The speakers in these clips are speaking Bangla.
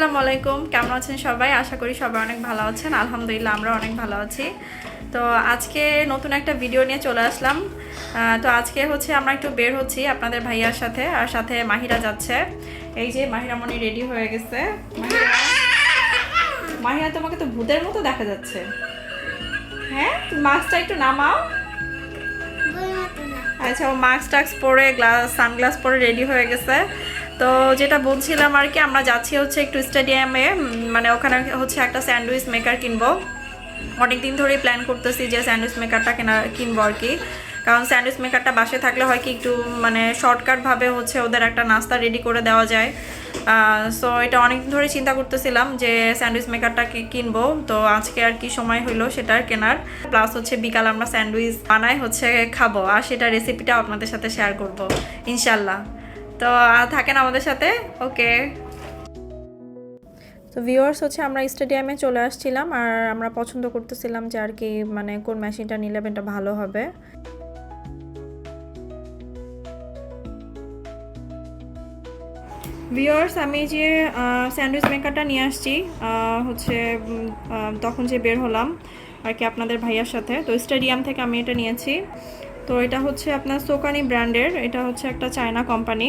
আসসালামু আলাইকুম। কেমন আছেন সবাই? আশা করি সবাই অনেক ভালো আছেন। আলহামদুলিল্লাহ আমরা অনেক ভালো আছি। তো আজকে নতুন একটা ভিডিও নিয়ে চলে আসলাম। তো আজকে হচ্ছে আমরা একটু বের হচ্ছি আপনাদের ভাইয়ার সাথে আর সাথে মাহিরা যাচ্ছে। এই যে মাহিরা মনি রেডি হয়ে গেছে। মাহিরা মাহিরা তোমাকে তো ভূতের মতো দেখা যাচ্ছে। হ্যাঁ? মাস্কটা একটু নামাও। আচ্ছা ও মাস্ক টাক্স পরে গ্লাস সানগ্লাস পরে রেডি হয়ে গেছে। তো যেটা বলছিলাম আর কি, আমরা যাচ্ছি হচ্ছে একটু স্টেডিয়ামে মানে ওখানে হচ্ছে একটা স্যান্ডউইচ মেকার কিনবো। অনেক দিন ধরেই প্ল্যান করতেছি যে স্যান্ডউইচ মেকারটা কেনা, কিনবো আর কি। কারণ স্যান্ডউইচ মেকারটা বাসে থাকলে হয় কি একটু মানে শর্টকাটভাবে হচ্ছে ওদের একটা নাস্তা রেডি করে দেওয়া যায়। সো এটা অনেক ধরে চিন্তা করতেছিলাম যে স্যান্ডউইচ মেকারটা কিনবো। তো আজকে আর কি সময় হইল সেটার কেনার। প্লাস হচ্ছে বিকাল আমরা স্যান্ডউইচ বানাই হচ্ছে খাব। আর সেটা রেসিপিটা আপনাদের সাথে শেয়ার করব, ইনশাল্লাহ। তো থাকেন আমাদের সাথে? ওকে। তো ভিউয়ার্স হচ্ছে আমরা স্টেডিয়ামে চলে আসছিলাম আর আমরা পছন্দ করতেছিলাম যে আর কি মানে কোন মেশিনটা নিলে এটা ভালো হবে। ভিউয়ার্স আমি যে স্যান্ডউইচ মেকারটা নিয়ে আসছি হচ্ছে তখন যে বের হলাম আর কি আপনাদের ভাইয়ার সাথে তো স্টেডিয়াম থেকে আমি এটা নিয়েছি। তো এটা হচ্ছে আপনার সোকানি ব্র্যান্ডের, এটা হচ্ছে একটা চায়না কোম্পানি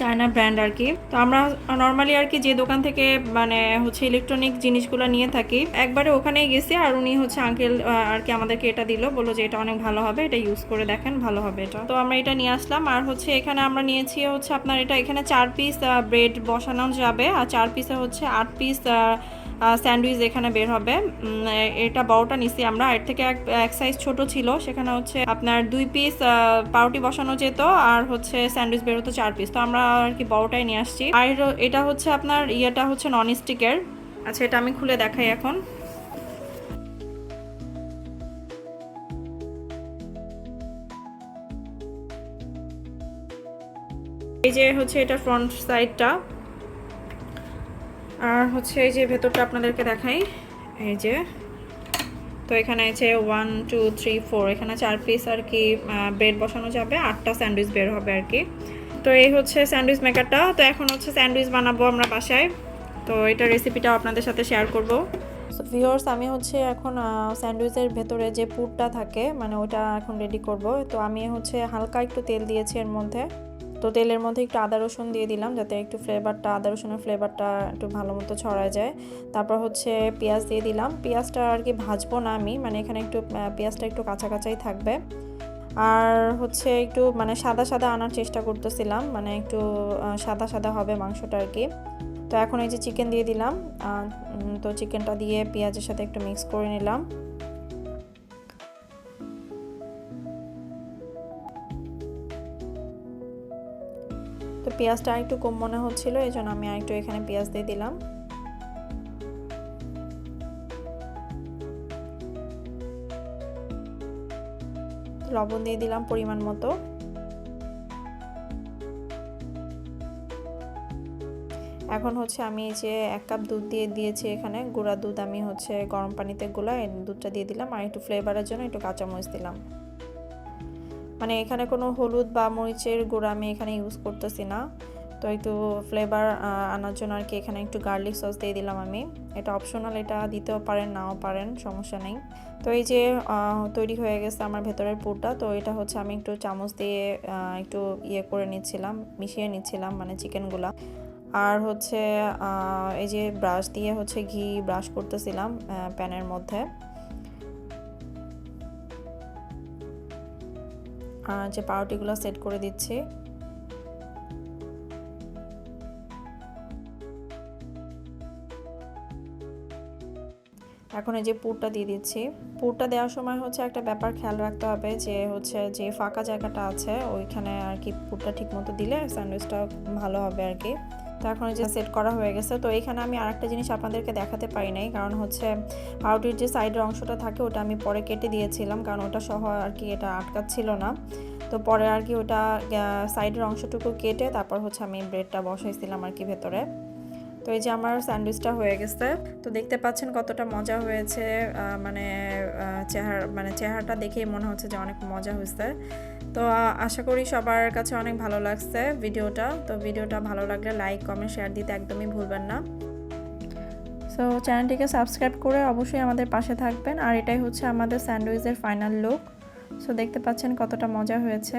চায়না ব্র্যান্ড আর কি। তো আমরা নর্মালি আর কি যে দোকান থেকে মানে হচ্ছে ইলেকট্রনিক জিনিসগুলো নিয়ে থাকি, একবারে ওখানেই গেছি আর উনি হচ্ছে আঙ্কেল আর কি আমাদেরকে এটা দিল, বলল যে এটা অনেক ভালো হবে, এটা ইউজ করে দেখেন, ভালো হবে এটা। তো আমরা এটা নিয়ে আসলাম আর হচ্ছে এখানে আমরা নিয়েছি হচ্ছে আপনার এটা এখানে চার পিস ব্রেড বসানো যাবে আর চার পিসে হচ্ছে আট পিস স্যান্ডউইচ এখানে বের হবে। এটা বড়টা নিছি আমরা। এর থেকে এক এক সাইজ ছোট ছিল, সেখানে হচ্ছে আপনার দুই পিস পাউটি বসানো যেত, আর হচ্ছে স্যান্ডউইচ বের হতো চার পিস তো আমরা আর কি বড়টাই নিয়ে আসছি। আর এটা- হচ্ছে আপনার ইয়েটা হচ্ছে নন স্টিকের আচ্ছা এটা আমি খুলে দেখাই এখন। এই যে হচ্ছে এটা ফ্রন্ট সাইডটা আর হচ্ছে এই যে ভেতরটা আপনাদেরকে দেখাই, এই যে। তো এখানে আছে ওয়ান টু থ্রি ফোর এখানে চার পিস আর কি ব্রেড বসানো যাবে, আটটা স্যান্ডউইচ বের হবে আর কি। তো এই হচ্ছে স্যান্ডউইচ মেকারটা তো এখন হচ্ছে স্যান্ডউইচ বানাবো আমরা বাসায়। তো এটা রেসিপিটাও আপনাদের সাথে শেয়ার করব। ভিওর্স আমি হচ্ছে এখন স্যান্ডউইচের ভেতরে যে পুরটা থাকে মানে ওটা এখন রেডি করব। তো আমি হচ্ছে হালকা একটু তেল দিয়েছি এর মধ্যে। তো তেলের মধ্যে একটু আদা রসুন দিয়ে দিলাম যাতে একটু ফ্লেভারটা আদা রসুনের ফ্লেভারটা একটু ভালো মতো ছড়ায় যায়। তারপর হচ্ছে পেঁয়াজ দিয়ে দিলাম। পেঁয়াজটা আর কি ভাজবো না আমি মানে এখানে একটু পেঁয়াজটা একটু কাঁচা কাঁচাই থাকবে। আর হচ্ছে একটু মানে সাদা সাদা আনার চেষ্টা করতেছিলাম মানে একটু সাদা সাদা হবে মাংসটা আর কি। তো এখন এই যে চিকেন দিয়ে দিলাম তো চিকেনটা দিয়ে পেঁয়াজের সাথে একটু মিক্স করে নিলাম। পেঁয়াজটা আরেকটু কম মনে হচ্ছিল এই জন্য আমি আরেকটু এখানে পেঁয়াজ দিয়ে দিলাম। লবণ দিয়ে দিলাম পরিমাণ মতো। এখন হচ্ছে আমি এই যে এক কাপ দুধ দিয়ে দিয়েছি এখানে, গুঁড়া দুধ আমি হচ্ছে গরম পানিতে গুলা দুধটা দিয়ে দিলাম, আর একটু ফ্লেভারের জন্য একটু কাঁচামরিচ দিলাম। মানে এখানে কোনো হলুদ বা মরিচের গুঁড়া আমি এখানে ইউজ করতেছি না। তো একটু ফ্লেভার আনার জন্য আর কি এখানে একটু গার্লিক সস দিয়ে দিলাম আমি। এটা অপশনাল এটা দিতেও পারেন, নাও পারেন, সমস্যা নেই। তো এই যে তৈরি হয়ে গেছে আমার ভেতরের পুরটা, তো এটা হচ্ছে আমি একটু চামচ দিয়ে একটু ইয়ে করে নিচ্ছিলাম, মিশিয়ে নিচ্ছিলাম মানে চিকেনগুলা আর হচ্ছে এই যে ব্রাশ দিয়ে হচ্ছে ঘি ব্রাশ করতেছিলাম প্যানের মধ্যে। যে পাউরুটিগুলো সেট করে দিচ্ছি। এখন এই যে পুরটা দিয়ে দিচ্ছি। পুরটা দেওয়ার সময় হচ্ছে একটা ব্যাপার খেয়াল রাখতে হবে যে হচ্ছে যে ফাঁকা জায়গাটা আছে, ওইখানে আর কি পুরটা ঠিক মতো দিলে স্যান্ডউইচটা ভালো হবে আর কি। তো এখন যে সেট করা হয়ে গেছে। তো এখানে আমি আর একটা জিনিস আপনাদেরকে দেখাতে পারি নাই, কারণ হচ্ছে পাউরুটির যে সাইডের অংশটা থাকে ওটা আমি পরে কেটে দিয়েছিলাম, কারণ ওটা সহ আর কি এটা আটকাচ্ছিল না। তো পরে আর কি ওটা সাইডের অংশটুকু কেটে তারপর হচ্ছে আমি ব্রেডটা বসাইছিলাম আর কি ভেতরে। তো এই যে আমার স্যান্ডউইচটা হয়ে গেছে, তো দেখতে পাচ্ছেন কতটা মজা হয়েছে মানে চেহারা মানে চেহারাটা দেখেই মনে হচ্ছে যে অনেক মজা হয়েছে। তো আশা করি সবার কাছে অনেক ভালো লাগছে ভিডিওটা, তো ভিডিওটা ভালো লাগলে লাইক, কমেন্ট, শেয়ার দিতে একদমই ভুলবেন না। সো চ্যানেলটিকে সাবস্ক্রাইব করে অবশ্যই আমাদের পাশে থাকবেন, আর এটাই হচ্ছে আমাদের স্যান্ডউইচের ফাইনাল লুক। সো দেখতে পাচ্ছেন কতটা মজা হয়েছে।